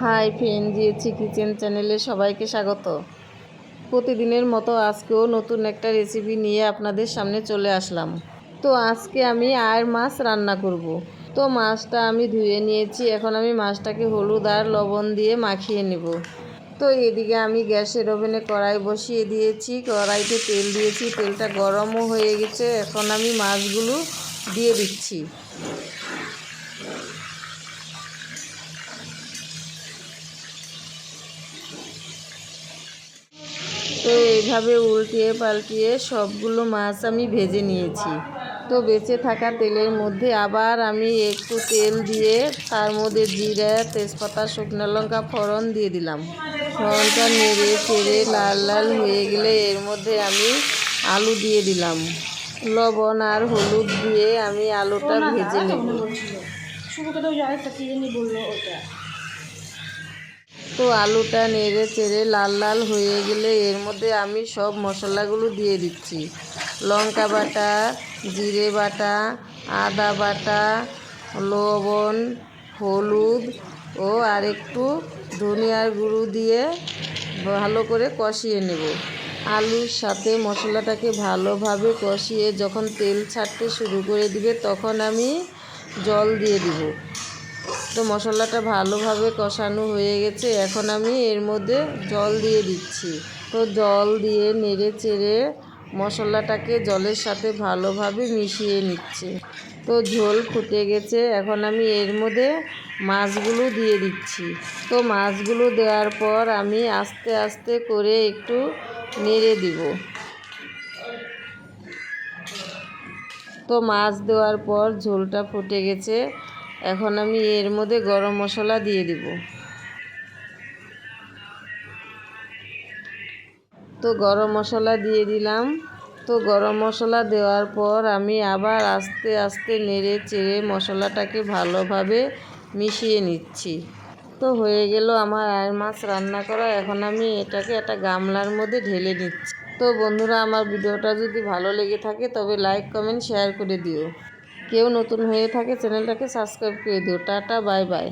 Hi friend দিয়েছি kitchen চ্যানেলে সবাইকে স্বাগত। প্রতিদিনের মতো আজকেও নতুন একটা রেসিপি নিয়ে আপনাদের সামনে চলে আসলাম। তো আজকে আমি আয়ের মাছ রান্না করব। তো মাছটা আমি ধুয়ে নিয়েছি, এখন আমি মাছটাকে হলুদ আর লবণ দিয়ে মাখিয়ে নেব। তো এদিকে আমি গ্যাসের ওভেনে কড়াই বসিয়ে দিয়েছি, কড়াইতে তেল দিয়েছি, তেলটা গরমও হয়ে গেছে, এখন আমি মাছগুলো দিয়ে দিচ্ছি। তো এইভাবে উল্টিয়ে পাল্টিয়ে সবগুলো মাছ আমি ভেজে নিয়েছি। তো বেঁচে থাকা তেলের মধ্যে আবার আমি একটু তেল দিয়ে তার মধ্যে জিরা, তেজপাতা, শুকনো লঙ্কা, ফোড়ন দিয়ে দিলাম। ফোড়নটা নেড়ে চেড়ে লাল লাল হয়ে গেলে এর মধ্যে আমি আলু দিয়ে দিলাম। লবণ আর হলুদ দিয়ে আমি আলুটা ভেজে নেব। কি জানি বলল ওটা? তো আলুটা নেড়ে চেড়ে লাল লাল হয়ে গেলে এর মধ্যে আমি সব মশলাগুলো দিয়ে দিচ্ছি। লঙ্কা বাটা, জিরে বাটা, আদা বাটা, লবণ, হলুদ ও আর একটু ধনিয়ার গুঁড়ো দিয়ে ভালো করে কষিয়ে নেব। আলুর সাথে মশলাটাকে ভালোভাবে কষিয়ে যখন তেল ছাড়তে শুরু করে দিবে তখন আমি জল দিয়ে দিব। তো মশলাটা ভালোভাবে কষানো হয়ে গেছে। এখন আমি এর মধ্যে জল দিয়ে দিচ্ছি। তো জল দিয়ে নেড়ে চেড়ে মশলাটাকে জলের সাথে ভালোভাবে মিশিয়ে নিচ্ছে। তো ঝোল ফুটে গেছে। এখন আমি এর মধ্যে মাছগুলো দিয়ে দিচ্ছি। তো মাছগুলো দেওয়ার পর আমি আস্তে আস্তে করে একটু নেড়ে দিব। তো মাছ দেওয়ার পর ঝোলটা ফুটে গেছে। এখন আমি এর মধ্যে গরম মশলা দিয়ে দিব। তো গরম মশলা দিয়ে দিলাম। তো গরম মশলা দেওয়ার পর আমি আবার আস্তে আস্তে নেড়ে চেড়ে মশলাটাকে ভালোভাবে মিশিয়ে নিচ্ছি। তো হয়ে গেল আমার আয়ের মাছ রান্না করা। এখন আমি এটাকে একটা গামলার মধ্যে ঢেলে নিচ্ছি। তো বন্ধুরা, আমার ভিডিওটা যদি ভালো লেগে থাকে তবে লাইক কমেন্ট শেয়ার করে দিও। কেউ নতুন হয়ে থাকে চ্যানেলটাকে সাবস্ক্রাইব করে দিও। Tata bye bye.